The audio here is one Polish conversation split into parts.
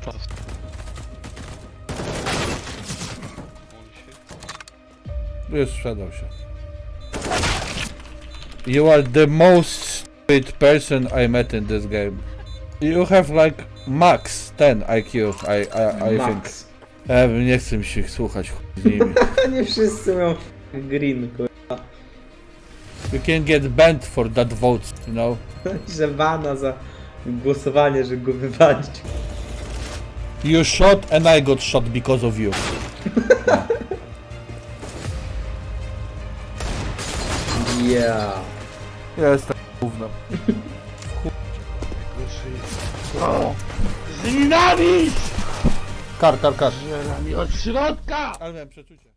Shit. Już sprzedał się. You are the most stupid person I met in this game. You have like max 10 IQ, I, I, I think. Max. Ja bym nie chcę mi się ich słuchać chuj z nimi. Nie wszyscy mają green, kurwa. You can get banned for that vote, you know? Że bana za głosowanie, żeby go wywalić. You shot and I got shot because of you. Yeah. Ja jestem gówno. Znienawiść! Kar, kar, kar. Żera mi od środka! Ale miałem przeczucie.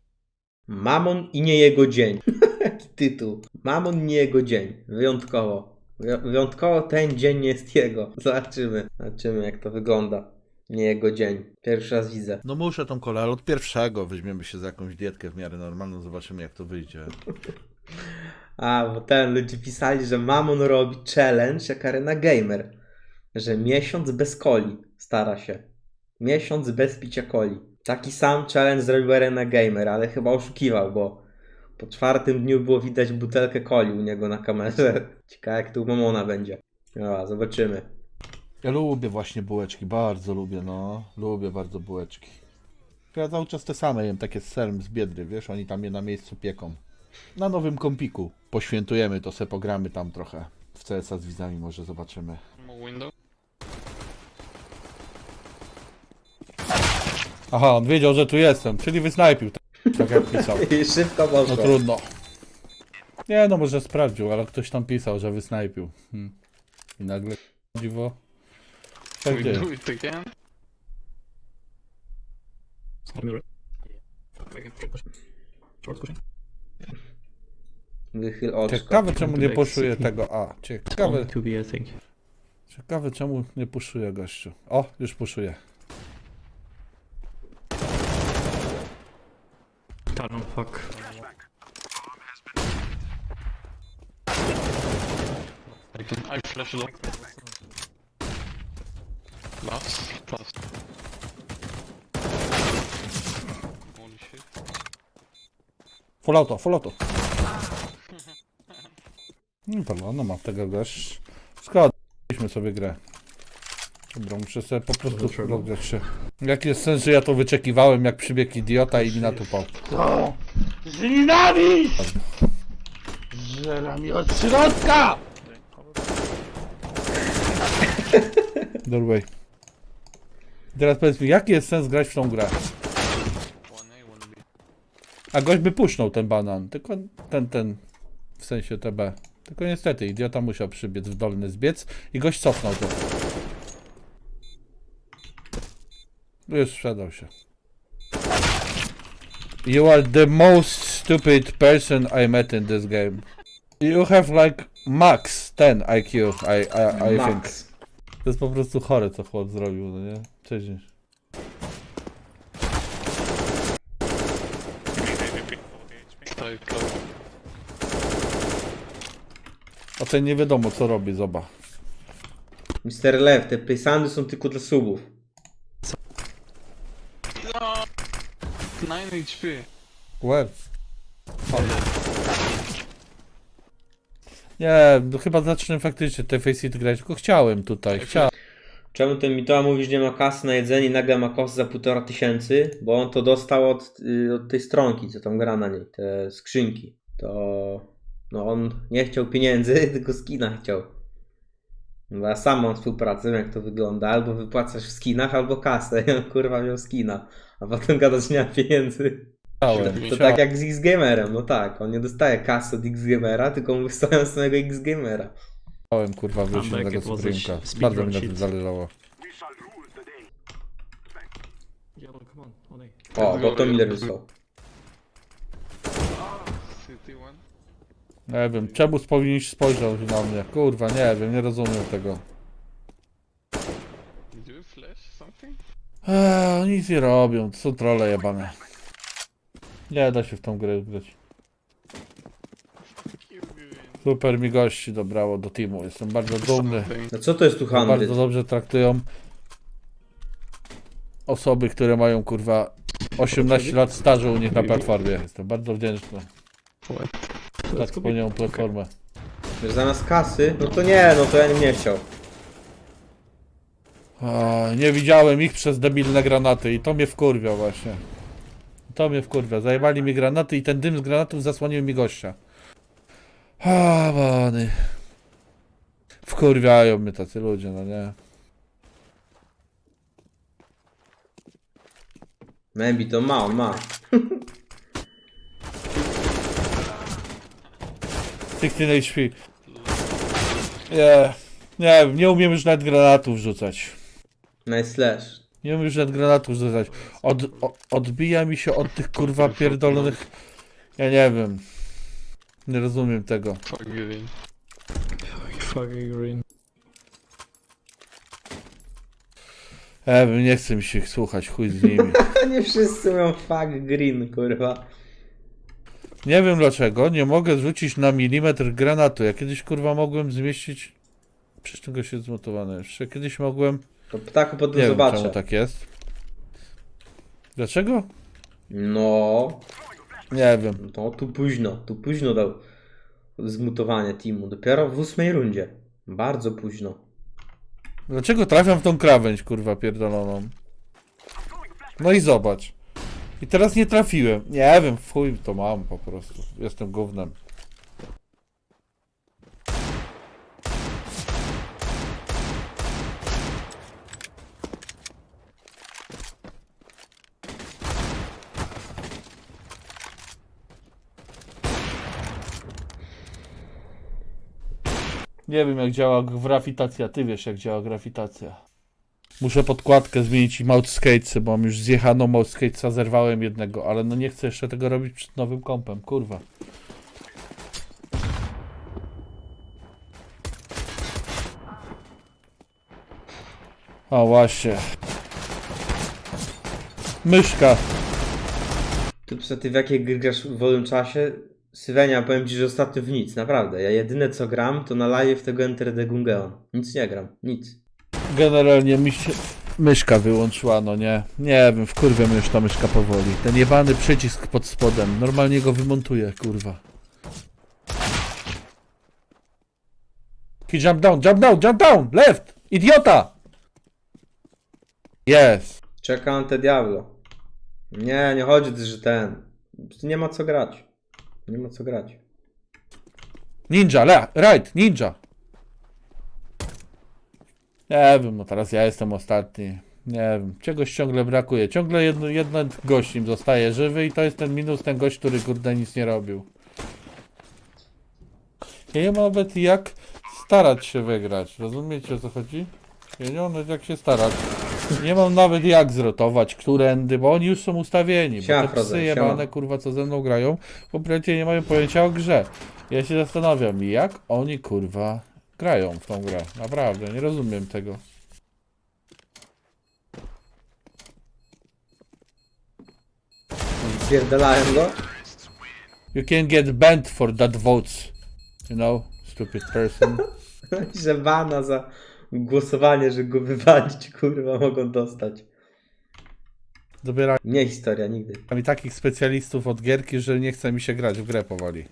Mamon i nie jego dzień. Jaki tytuł. Mamon i nie jego dzień. Wyjątkowo. Wy- Wyjątkowo ten dzień nie jest jego. Zobaczymy. Zobaczymy jak to wygląda. Nie jego dzień. Pierwszy raz widzę. No muszę tą kolę, ale od pierwszego weźmiemy się za jakąś dietkę w miarę normalną, zobaczymy jak to wyjdzie. A, bo ten ludzie pisali, że Mamon robi challenge jak Arena Gamer. Że miesiąc bez coli stara się. Miesiąc bez picia coli. Taki sam challenge zrobił Arena Gamer, ale chyba oszukiwał, bo po czwartym dniu było widać butelkę coli u niego na kamerze. Ciekawe jak tu u Mamona będzie. No, zobaczymy. Ja lubię właśnie bułeczki, bardzo lubię, no. Lubię bardzo bułeczki. Ja cały czas te same jem, takie z serem z Biedry, wiesz, oni tam je na miejscu pieką. Na nowym kompiku. Poświętujemy to, se pogramy tam trochę. W CSa z widzami może zobaczymy. Window. Aha, on wiedział, że tu jestem, czyli wysnajpił, tak, tak jak pisał. I szybko No poszło. trudno. Nie no, może sprawdził, ale ktoś tam pisał, że wysnajpił. Hmm. I nagle dziwo. Tak we dzieje. do it again. Wychyl oczko. Ciekawe czemu nie puszuje tego A. Ciekawe, To be, I think. ciekawe czemu nie puszuje gościu. O, już puszuje. Tunnel, fuck. I can. I flash it up. Plus. Plus. Holy shit. Full auto, full auto. Nie no ma tego gość. Składaliśmy sobie grę. Dobra, muszę sobie po prostu rozgrzać się. Jaki jest sens, że ja to wyczekiwałem, jak przybiegł idiota i mi natupał. To znienawiść! Żera mi od środka! Doorway. Teraz powiedz mi, jaki jest sens grać w tą grę? A, gość by puszczał ten banan, tylko ten, ten, w sensie TB. Tylko niestety, idiota musiał przybiec w dolny zbiec i gość cofnął to. Już sprzedał się. You are the most stupid person I met in this game. You have like max 10 IQ, I, I, I think. To jest po prostu chore, co chłop zrobił, no nie? Cześć. A ten nie wiadomo, co robi, zoba. Mr. Lew, te paysandy są tylko dla subów. No. 9 HP. Where? Nie, no chyba zacznę faktycznie te Faceit grać, tylko chciałem tutaj, chciałem. Czemu ten Mitoa mówi, że nie ma kasy na jedzenie i nagle ma kosę za półtora tysięcy? Bo on to dostał od, y, od tej stronki, co tam gra na niej, te skrzynki. To no on nie chciał pieniędzy, tylko skina chciał. No ja sam mam współpracę, wiem jak to wygląda. Albo wypłacasz w skinach, albo kasę. Ja kurwa miał skina. A potem gadasz, że nie ma pieniędzy. To tak jak z X-Gamerem, no tak. On nie dostaje kasy od X-Gamera, tylko mu wystawiam samego X-Gamera. kurwa wrócić do tego it was a sprinka. speedrun Bardzo mi na tym zależało. Come on. O, bo to Miller wysłał. City one. Nie wiem, czemu powinniś spojrzał na mnie? Kurwa, nie wiem, nie rozumiem tego. Did you flash something? Eee, nic nie robią, to są trolle jebane. Nie da się w tą grę grać. Super mi gości dobrało do teamu, jestem bardzo dumny. No co to jest tu handel? Bardzo dobrze traktują. osoby, które mają kurwa 18 lat stażu u nich na platformie. Jestem bardzo wdzięczny za wspaniałą platformę. Wiesz, zamiast kasy, no to nie, no to ja bym nie chciał. A, nie widziałem ich przez debilne granaty i to mnie wkurwia właśnie. To mnie wkurwia. Zajebali mi granaty i ten dym z granatów zasłonił mi gościa. A, bany. Wkurwiają mnie tacy ludzie, no nie. Maybe to ma, on ma. 16 HP. Nie, nie nie umiem już nawet granatów rzucać. Nice slash. Nie umiem już nawet granatów rzucać. Od, o, odbija mi się od tych kurwa pierdolonych... Ja nie wiem. Nie rozumiem tego. Fuck green. Fucking green. Ja wiem, nie chcę mi się ich słuchać, chuj z nimi. Nie wszyscy mają fuck green, kurwa. Nie wiem dlaczego, nie mogę zrzucić na milimetr granatu. Ja kiedyś kurwa mogłem zmieścić... Przecież tego się zmontowane jeszcze. Kiedyś mogłem... To ptaku potem Nie wiem zobaczę. czemu tak jest. Dlaczego? No, Nie wiem. to tu późno, tu późno dał zmutowanie teamu. Dopiero w ósmej rundzie. Bardzo późno. Dlaczego trafiam w tą krawędź, kurwa, pierdoloną? No i zobacz. I teraz nie trafiłem. Nie wiem, w chuj to mam po prostu. Jestem gównem. Nie wiem jak działa grawitacja, ty wiesz jak działa grawitacja. Muszę podkładkę zmienić i mouse skatesy, bo mam już zjechano mouse skatesa, zerwałem jednego, ale no nie chcę jeszcze tego robić przed nowym kompem, kurwa. O właśnie. Myszka. Ty, psa, ty w jakiej gry grasz w wolnym czasie? Sywenia, powiem ci, że ostatnio w nic, naprawdę. Ja jedyne co gram, to na live tego Enter the Gungeon. Nic nie gram, nic. Generalnie mi się myszka wyłączyła, no nie. Nie wiem, wkurwia mnie już ta myszka powoli. Ten jebany przycisk pod spodem. Normalnie go wymontuję, kurwa. He jump down, jump down, jump down! Left! Idiota! Yes. Czekam te Diablo. Nie, nie chodzi, że ten. Nie ma co grać. Nie ma co grać. Ninja, le, right, ninja. Nie wiem, no teraz ja jestem ostatni. Nie wiem, czegoś ciągle brakuje. Ciągle jedno, jeden gość im zostaje żywy i to jest ten minus, ten gość, który kurde nic nie robił. Ja nie mam nawet jak starać się wygrać. Rozumiecie o co chodzi? Ja nie mam jak się starać. Nie mam nawet jak zrotować, którędy, bo oni już są ustawieni. Siema, bo te Frozen, psy siema. jebane, kurwa, co ze mną grają, kompletnie nie mają pojęcia o grze. Ja się zastanawiam, jak oni, kurwa, grają w tą grę. Naprawdę, nie rozumiem tego. Pierdalają go? You can get banned for that votes. You know, stupid person. że bana za głosowanie, że go wywalić, kurwa, mogą dostać. Dobiera Nie historia, nigdy. mi takich specjalistów od gierki, że nie chce mi się grać w grę powoli.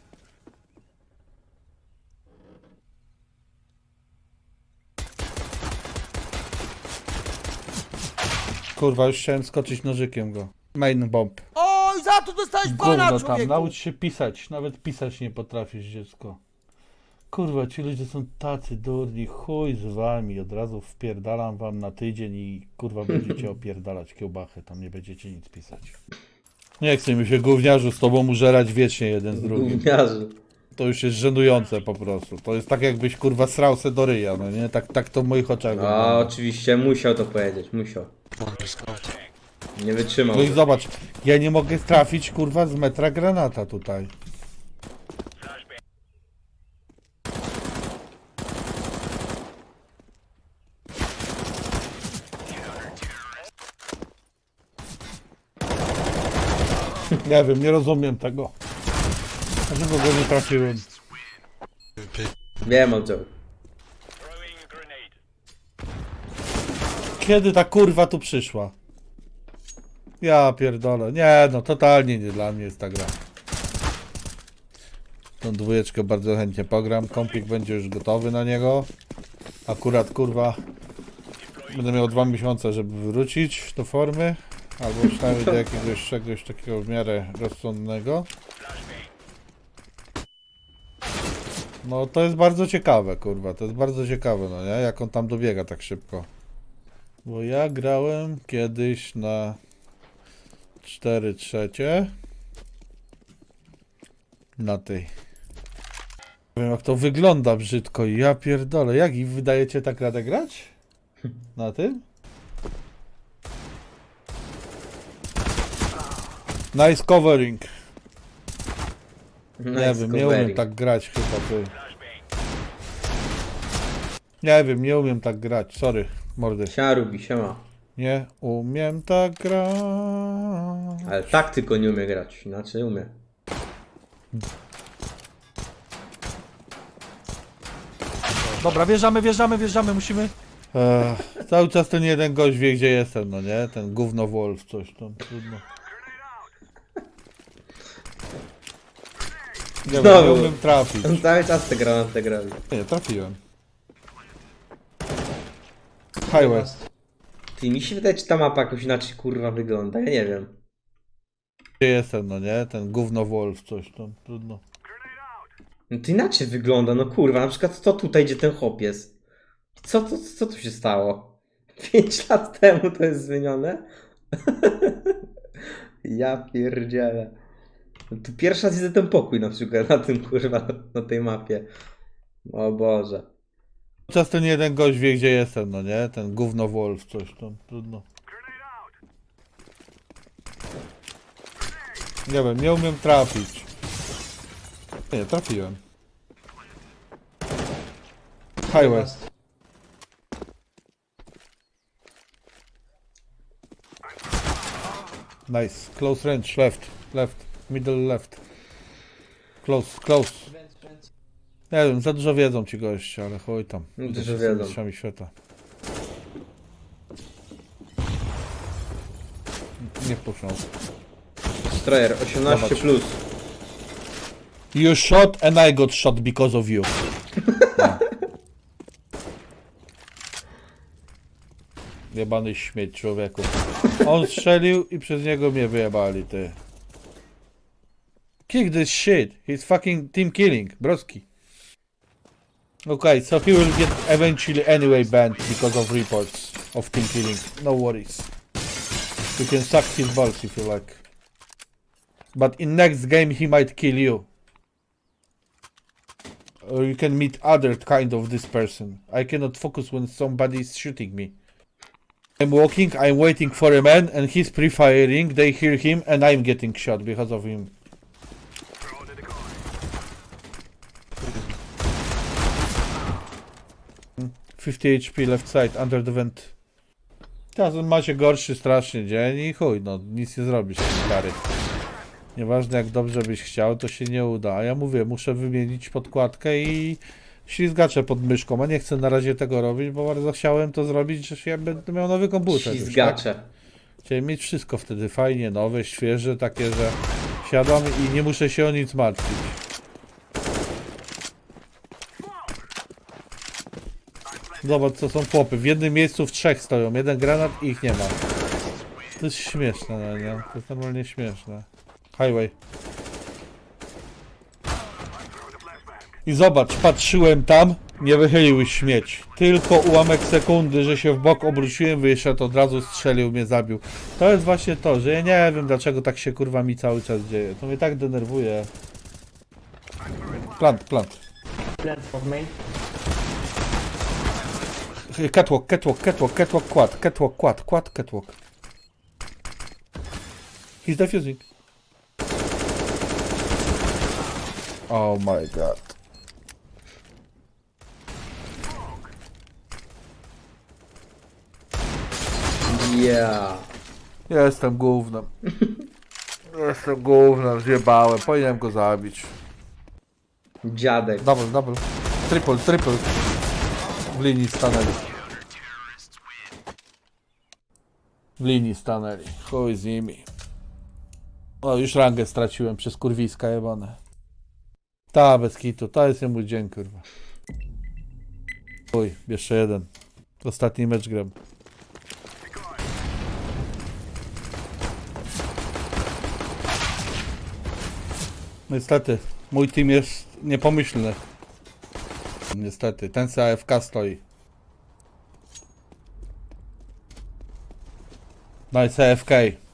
Kurwa, już chciałem skoczyć nożykiem go. Main bomb. Oj, za to dostałeś bana, Gówno tam, człowieku! naucz się pisać. Nawet pisać nie potrafisz, dziecko. Kurwa, ci ludzie są tacy durni. Chuj z wami. Od razu wpierdalam wam na tydzień i kurwa będziecie opierdalać kiełbachę. Tam nie będziecie nic pisać. Nie chcę mi się gówniarzu z tobą użerać wiecznie jeden z drugim. Gówniarzy. To już jest żenujące po prostu. To jest tak jakbyś kurwa srał se do ryja, no nie? Tak, tak to w moich oczach A, wygląda. oczywiście, musiał to powiedzieć, musiał. Nie wytrzymał. No i zobacz, ja nie mogę trafić kurwa z metra granata tutaj. Nie wiem, nie rozumiem tego. Dlaczego go nie trafiłem? Wiem o co. Kiedy ta kurwa tu przyszła? Ja pierdolę. Nie, no totalnie nie dla mnie jest ta gra. Tą dwójeczkę bardzo chętnie pogram. Kompik będzie już gotowy na niego. Akurat kurwa będę miał dwa miesiące, żeby wrócić do formy. Albo przynajmniej do jakiegoś czegoś takiego w miarę rozsądnego. No to jest bardzo ciekawe, kurwa. To jest bardzo ciekawe, no nie? Jak on tam dobiega tak szybko. Bo ja grałem kiedyś na 4 trzecie. Na tej. Nie wiem jak to wygląda brzydko. Ja pierdolę. Jak i wydajecie tak radę grać? Na tym? Nice covering. Nie Nice wiem, nie umiem tak grać chyba ty. Nie wiem, nie umiem tak grać. Sorry, mordy. Siema Rubi, siema. Nie umiem tak grać. Ale tak tylko nie umie grać, inaczej umie. Dobra, wjeżdżamy, wjeżdżamy, wjeżdżamy, musimy... Ech, cały czas ten jeden gość wie gdzie jestem, no nie? Ten gówno Wolf, coś tam, trudno. Nie wiem, Znowu. umiem trafić. On cały czas te granaty gra. Nie, trafiłem. Highway. Ty, mi się wydaje, czy ta mapa jakoś inaczej kurwa wygląda, ja nie wiem. Gdzie jestem, no nie? Ten gówno Wolf, coś tam, trudno. No to inaczej wygląda, no kurwa, na przykład to tutaj, gdzie ten hop jest. Co, to, co tu się stało? 5 lat temu to jest zmienione? ja pierdzielę. No tu pierwszy raz widzę ten pokój na przykład na tym kurwa, na tej mapie. O Boże. Czas ten jeden gość wie gdzie jestem, no nie? Ten gówno Wolf, coś tam, trudno. Nie wiem, nie umiem trafić. Nie, trafiłem. Highway. Nice. Close range, left, left, middle left. Close, close. Nie wiem, za dużo wiedzą ci goście, ale chuj tam. Dużo wiedzą. mistrzami świata. Nie puszczą. Stroyer 18 Zobacz. plus. You shot and I got shot because of you. No. Jebany śmieć człowieku. On strzelił i przez niego mnie wyjebali, ty. Kick this shit. He's fucking team killing. Broski. Okay, so he will get eventually anyway banned because of reports of team killing. No worries. You can suck his balls if you like. But in next game he might kill you. Or you can meet other kind of this person. I cannot focus when somebody is shooting me. I'm walking, I'm waiting for a man and he's pre-firing, they hear him and I'm getting shot because of him. 50 HP left side, under the vent. Teraz macie gorszy strasznie dzień i chuj, no nic nie zrobisz, stary. Nieważne jak dobrze byś chciał, to się nie uda. A ja mówię, muszę wymienić podkładkę i ślizgacze pod myszką, a nie chcę na razie tego robić, bo bardzo chciałem to zrobić, że ja będę miał nowy komputer. już, tak? Ślizgacze. Chciałem mieć wszystko wtedy fajnie, nowe, świeże, takie, że siadam i nie muszę się o nic martwić. Zobacz, co są chłopy. W jednym miejscu w trzech stoją. Jeden granat i ich nie ma. To jest śmieszne, no nie? To jest normalnie śmieszne. Highway. I zobacz, patrzyłem tam, nie wychylił śmieć. Tylko ułamek sekundy, że się w bok obróciłem, wyszedł, od razu strzelił, mnie zabił. To jest właśnie to, że ja nie wiem dlaczego tak się kurwa mi cały czas dzieje. To mnie tak denerwuje. Plant, plant. Catwalk, catwalk, catwalk, catwalk, quad, catwalk, quad, quad, catwalk. He's defusing. Oh my god. Ja. Jestem głównym. Jestem głównym, zjebałem. Powinienem go zabić. Dziadek. Double, double. Triple, triple. Linii stanęli. W linii stanęli. Chuj z nimi. O, już rangę straciłem przez kurwiska jebane. Ta, bez kitu. To jest mój dzień, kurwa. Chuj, jeszcze jeden. Ostatni mecz gram. Niestety, mój team jest niepomyślny. Niestety, ten z AFK stoi. Nice AFK.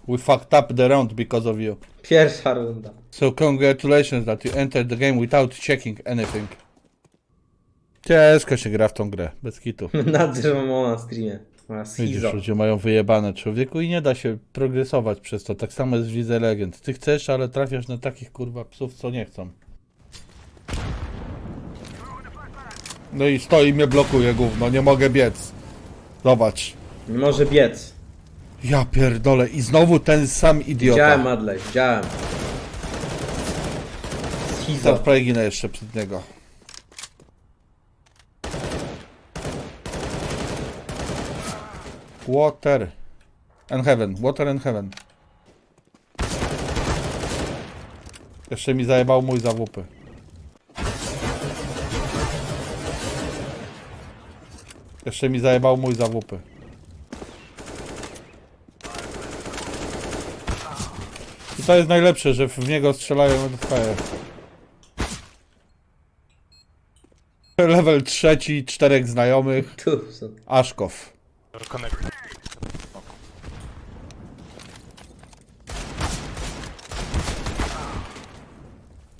We fucked up the round because of you. Pierwsza runda. So congratulations that you entered the game without checking anything. Ciężko się gra w tą grę, bez kitu. Nadzierzą na streamie. Ma Widzisz, schizo. ludzie mają wyjebane człowieku i nie da się progresować przez to. Tak samo jest w Lidze Legend. Ty chcesz, ale trafiasz na takich kurwa psów, co nie chcą. No i stoi mnie blokuje gówno, nie mogę biec. Zobacz. Nie może biec. Ja pierdolę i znowu ten sam idiota. Widziałem Madley, widziałem. Schizo. Zaraz prawie ginę jeszcze przed niego. Water and heaven, water and heaven. Jeszcze mi zajebał mój zawupy. Jeszcze mi zajebał mój zawupy. I to jest najlepsze, że w niego strzelają dostaje. Level trzeci, czterech znajomych. Tu są. Aszkow.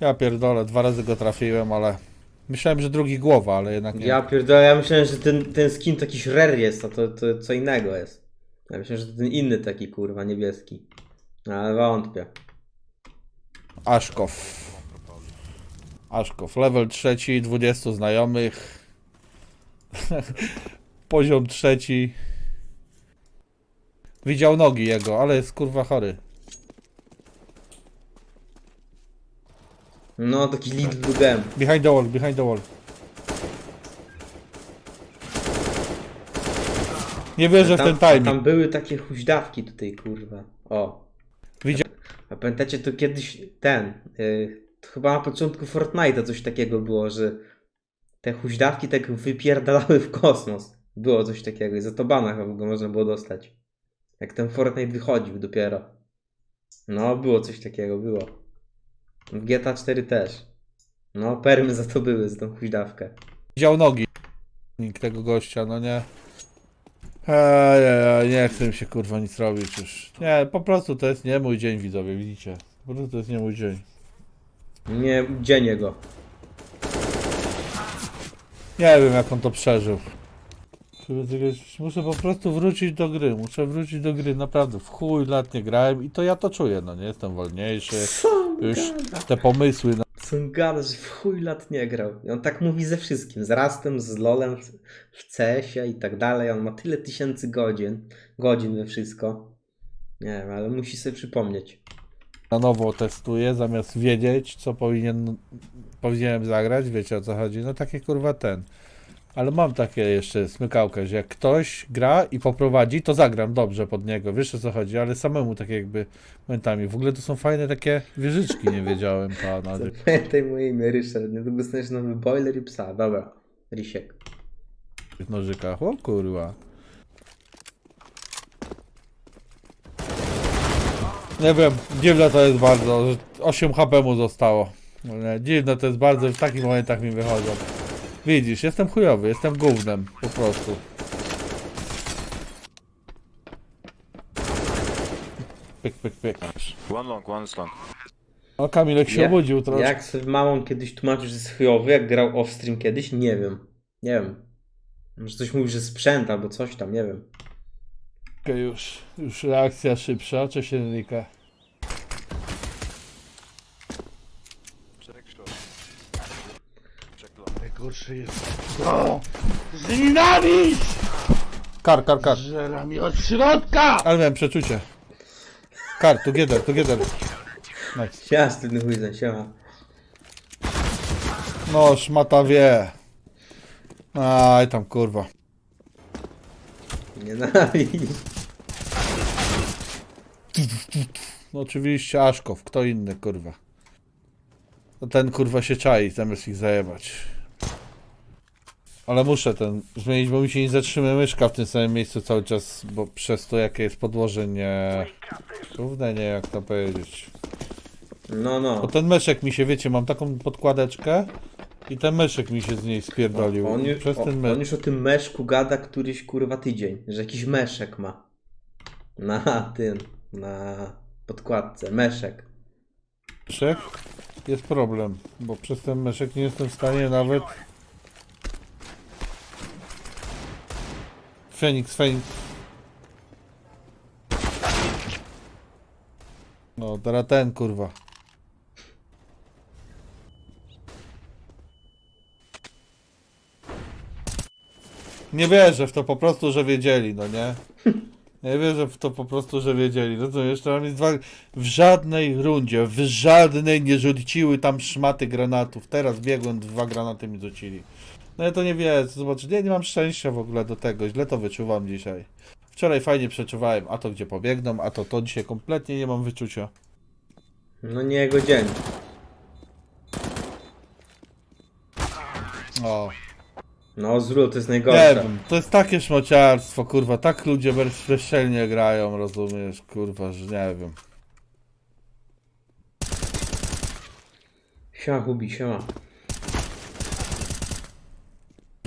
Ja pierdolę, dwa razy go trafiłem, ale... Myślałem, że drugi głowa, ale jednak nie. Ja pierdolę, ja myślałem, że ten, ten skin to jakiś rare jest, a to, to co innego jest. Ja myślałem, że to ten inny taki kurwa, niebieski. Ale wątpię. Aszkow. Aszkow. Level trzeci, 20 znajomych. Poziom trzeci. Widział nogi jego, ale jest kurwa chory. No, taki lead dugem. Behind the wall, behind the wall. Nie wierzę w ten timing. tam były takie huźdawki tutaj, kurwa. O. Widzia- A pamiętacie, to kiedyś ten, y, to chyba na początku Fortnite'a coś takiego było, że te huźdawki tak wypierdalały w kosmos. Było coś takiego i za to bana chyba go można było dostać. Jak ten Fortnite wychodził dopiero. No, było coś takiego, było. W GTA 4 też. No, permy za to były, za tą huźdawkę. Widział nogi tego gościa, no nie. Ej, nie chcę mi się kurwa nic robić już. Nie, po prostu to jest nie mój dzień widzowie, widzicie. Po prostu to jest nie mój dzień. Nie, dzień go. Nie wiem jak on to przeżył. Muszę po prostu wrócić do gry, muszę wrócić do gry, naprawdę. W chuj lat nie grałem i to ja to czuję, no nie jestem wolniejszy. Już te pomysły, no. Co on gada, że w chuj lat nie grał. I on tak mówi ze wszystkim. Z Rastem, z LoLem, w- w CS-ie i tak dalej. On ma tyle tysięcy godzin, godzin we wszystko. Nie wiem, ale musi sobie przypomnieć. na nowo testuję, zamiast wiedzieć, co powinien, powinienem zagrać, wiecie o co chodzi, no takie kurwa ten. Ale mam takie jeszcze smykałkę, że jak ktoś gra i poprowadzi, to zagram dobrze pod niego, wiesz o co chodzi, ale samemu tak jakby momentami. W ogóle to są fajne takie wieżyczki, nie wiedziałem pana. Zapamiętaj moje imię, Ryszard. Niedługo staniesz nowy boiler i psa. Dobra, Rysiek. nożykach, o kurwa. Nie wiem, dziwne to jest bardzo, że 8 HP mu zostało. Nie, dziwne to jest bardzo, w takich momentach mi wychodzą. Widzisz, jestem chujowy, jestem gównem, po prostu. Pyk, pyk, pyk. One long, one is long. O, Kamilek się Ja- obudził troszkę. Jak sobie mamą kiedyś tłumaczył, że jest chujowy, jak grał off-stream kiedyś? Nie wiem. Nie wiem. Może coś mówi, że sprzęt albo coś tam, nie wiem. Już, już reakcja szybsza, czy się Najgorsze jest to, że nienawiść Kar, kar, kar. żera mi od środka! Ale miałem przeczucie. Kar, together, together. Nice. Siema, stydny chujzen, siema. No, szmata wie. Aj tam kurwa. Nienawiść. No oczywiście Aszkow, kto inny, kurwa. No ten kurwa się czai, zamiast ich zajebać. Ale muszę ten zmienić, bo mi się nie zatrzyma myszka w tym samym miejscu cały czas, bo przez to jakie jest podłoże nie... Równe nie, jak to powiedzieć. No, no. Bo ten myszek mi się, wiecie, mam taką podkładeczkę i ten myszek mi się z niej spierdolił. On już, przez o, ten on myszek. już o tym meszku gada któryś kurwa tydzień, że jakiś meszek ma. Na tym, na podkładce, meszek. myszek jest problem, bo przez ten myszek nie jestem w stanie nawet. Feniks, Feniks. No, teraz ten kurwa. Nie wierzę w to po prostu, że wiedzieli, no nie? Nie wierzę w to po prostu, że wiedzieli. No to jeszcze jest dwa... W żadnej rundzie, w żadnej nie rzuciły tam szmaty granatów. Teraz biegłem, dwa granaty mi rzucili. No ja to nie wierzę, zobacz, nie, nie mam szczęścia w ogóle do tego, źle to wyczuwam dzisiaj. Wczoraj fajnie przeczuwałem, a to gdzie pobiegną, a to to dzisiaj kompletnie nie mam wyczucia. No nie jego dzień. O, No zrób, to jest nie najgorsze. wiem, to jest takie szmociarstwo, kurwa, tak ludzie bez- bezczelnie grają, rozumiesz, kurwa, że nie wiem. Siema Hubi, siema.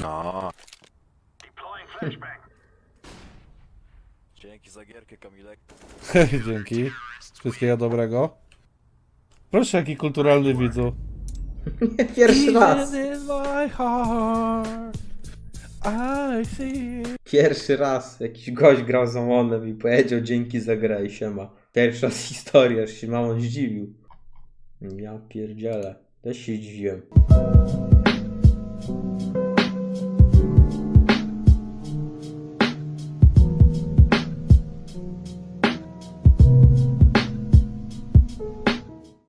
No. Dzięki za gierkę, Kamilek. Dzięki. Wszystkiego dobrego. Proszę, jaki kulturalny widzu. Pierwszy raz. Pierwszy raz jakiś gość grał z Amonem i powiedział dzięki za grę i siema. Pierwszy raz w historii, aż się mało zdziwił. Ja pierdzielę. Też się zdziwiłem.